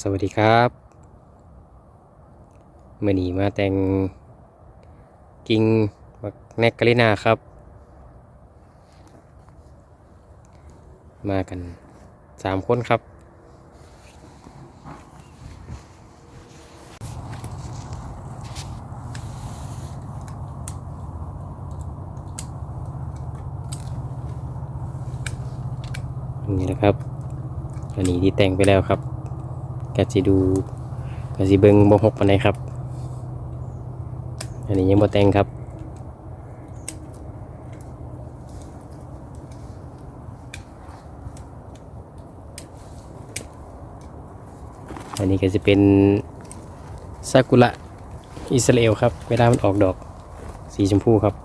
สวัสดีครับเมื่อนี้มาแต่งกิ่งแนกกลินาครับ มากันสามคนครับ นี่นะครับ อันนี้ที่แต่งไปแล้วครับ กะสิดูกะสิเบิงบ่หกปานใดครับ อันนี้ยังบ่แต่งครับอันนี้ก็จะเป็นซากุระอิสราเอลครับ เวลามันออกดอกสีชมพูครับ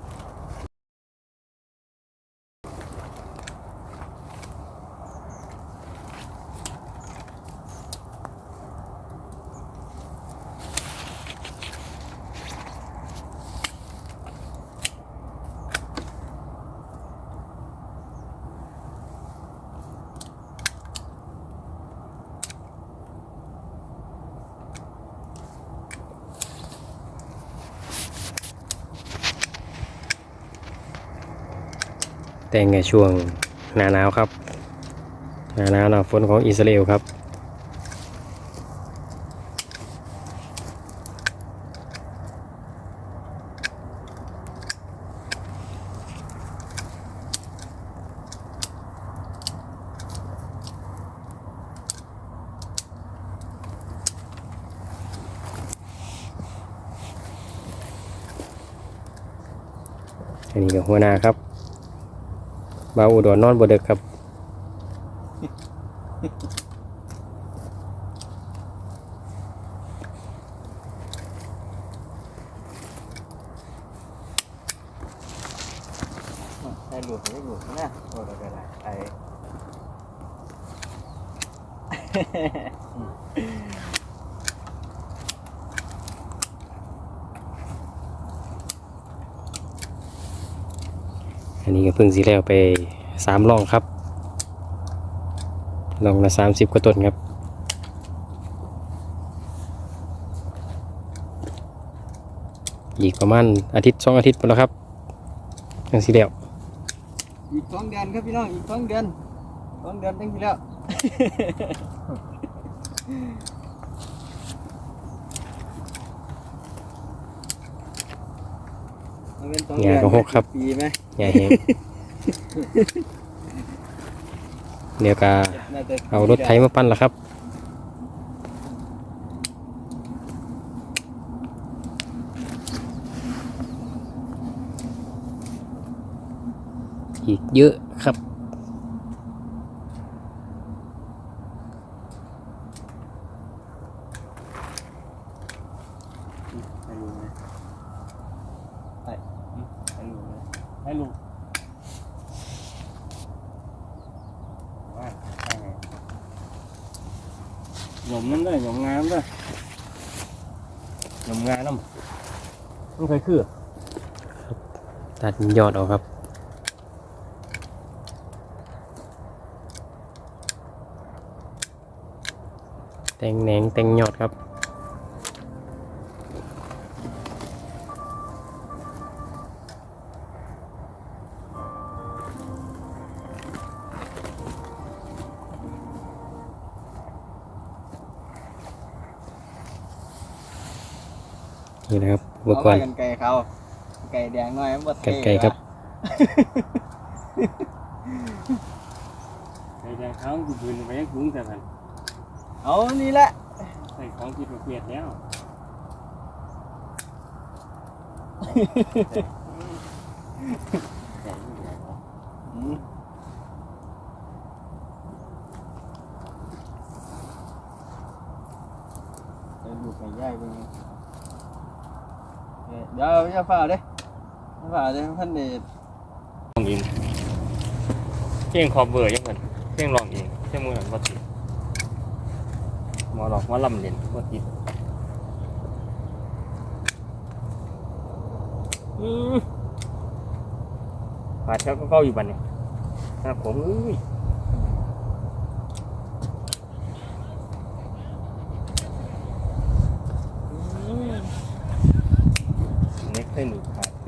แต่งในช่วงหนาหนาวครับ หนาหนาวหนาฝนของอิสราเอลครับอันนี้ก็หัวหน้าครับ บาอุดรนอนบเดึกครับ ได้หลุดได้หลุดนะโอ้ยก็ได้ไอ้ อันนี้ก็เพิ่งสิแล้วไปสามล่องครับลองละสามสิบกว่าต้นครับอีกประมาณอาทิตย์สองอาทิตย์หมดแล้วครับยังสิแล้วอีกสองเดือนครับพี่น้องอีกสองเดือนสองเดือนตั้งที่แล้ว มันเป็นสองงานก็หกครับ ปีไหมใหญ่แฮงเดี๋ยวก็น่าจะเอารถไถมาปั้นแล้วครับ อีกเยอะครับ ให้ลุงไหมให้ให้ลุงไหม ให้ลุงว่าหยมนั่นด้วยหยมงามด้วยหยมงามน้ำมันเคยคือตัดยอดออกครับแต่งแหนงแต่งยอดครับ นี่นะครับอุปกรณ์กันไก่เขาไก่แดงหน่อยมันบ่กันไก่ครับไอ้แดงเขาคือปืนไปให้กุ้งแต่กันเอานี่แหละใส่ของผิดประเภทแล้วแต่ไม่ได้หรอกอืมไปดูไก่ย่ายไปไง เดี๋ยวอย่าฝ่าเด้ฝ่าเด้พันเดชลองอินเพียงคอเบอร์ยังเหมือนเพียงลองเองเพียงมือหันวัติดหมอหลอกหมอลำเล่นวัติดอืมขาดเช้าก็เก้าอยู่บันเนี่ยครับผมอุ้ย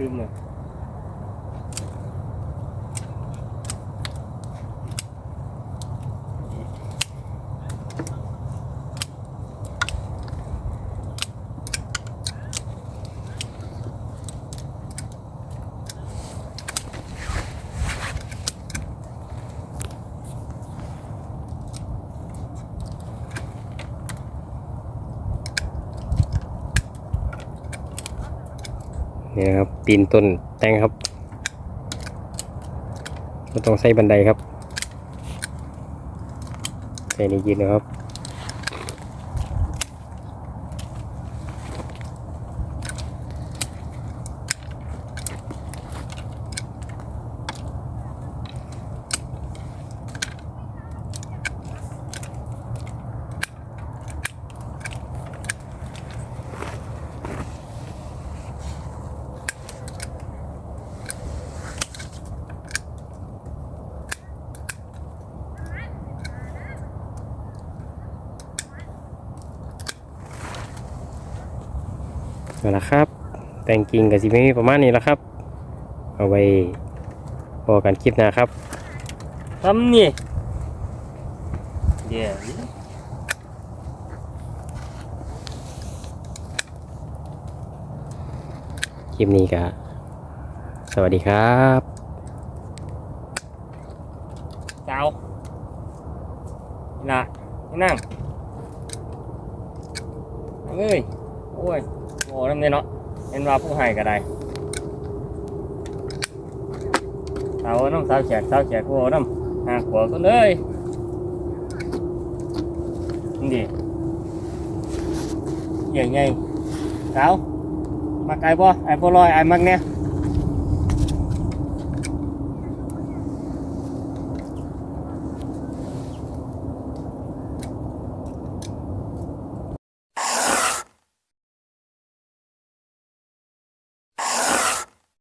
ซึ นี่นะครับปีนต้นแตงครับก็ต้องใส่บันไดครับใส่ในยินนะครับ นั่นแหละครับ แต่งกิ่งกับสิมีประมาณนี้แหละครับ เอาไว้พอกันคลิปหนะครับทำนี่เดี๋ยวคลิปนี้ก็สวัสดีครับเจ้านี่ละนี่นั่งเอ้ย โอ้ย โอ้น้ำเนี่ยเนาะเห็นว่าผู้ให้ก็ได้สาวน้ำสาวแฉกสาวแฉกโอ้น้ำหาขวก็เลยนี่ดิใหญ่ใหญ่สาวมาไอ้บ่ไอ้บ่ลอยไอ้มักเนี่ย